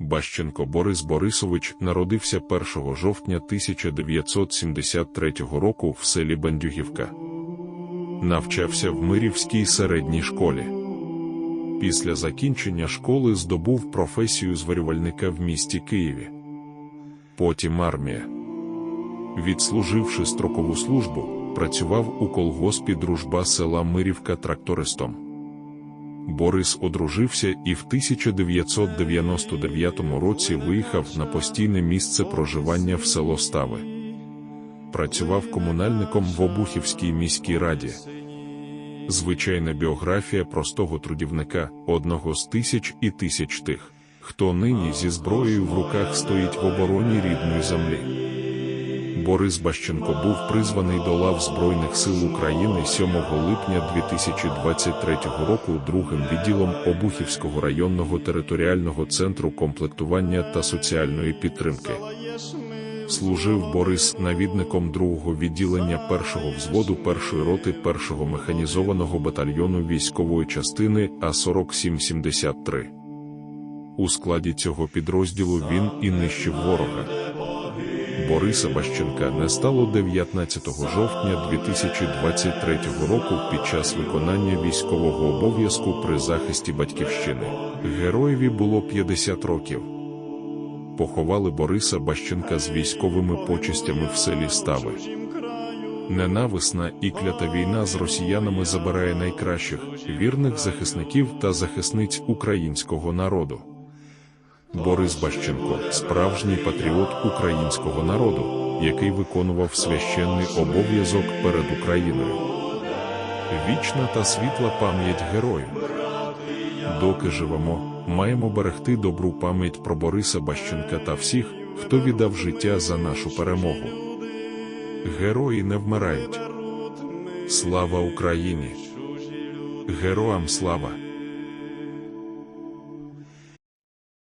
Бащенко Борис Борисович народився 1 жовтня 1973 року в селі Бандюгівка. Навчався в Мирівській середній школі. Після закінчення школи здобув професію зварювальника в місті Києві. Потім армія. Відслуживши строкову службу, працював у колгоспі дружба села Мирівка трактористом. Борис одружився і в 1999 році виїхав на постійне місце проживання в село Стави. Працював комунальником в Обухівській міській раді. Звичайна біографія простого трудівника, одного з тисяч і тисяч тих, хто нині зі зброєю в руках стоїть в обороні рідної землі. Борис Бащенко був призваний до лав Збройних сил України 7 липня 2023 року другим відділом Обухівського районного територіального центру комплектування та соціальної підтримки. Служив Борис навідником другого відділення першого взводу першої роти першого механізованого батальйону військової частини А4773. У складі цього підрозділу він і нищив ворога. Бориса Бащенка не стало 19 жовтня 2023 року під час виконання військового обов'язку при захисті батьківщини. Героєві було 50 років. Поховали Бориса Бащенка з військовими почестями в селі Стави. Ненависна і клята війна з росіянами забирає найкращих вірних захисників та захисниць українського народу. Борис Бащенко справжній патріот українського народу, який виконував священний обов'язок перед Україною. Вічна та світла пам'ять герою. Доки живемо, маємо берегти добру пам'ять про Бориса Бащенка та всіх, хто віддав життя за нашу перемогу. Герої не вмирають. Слава Україні! Героям слава!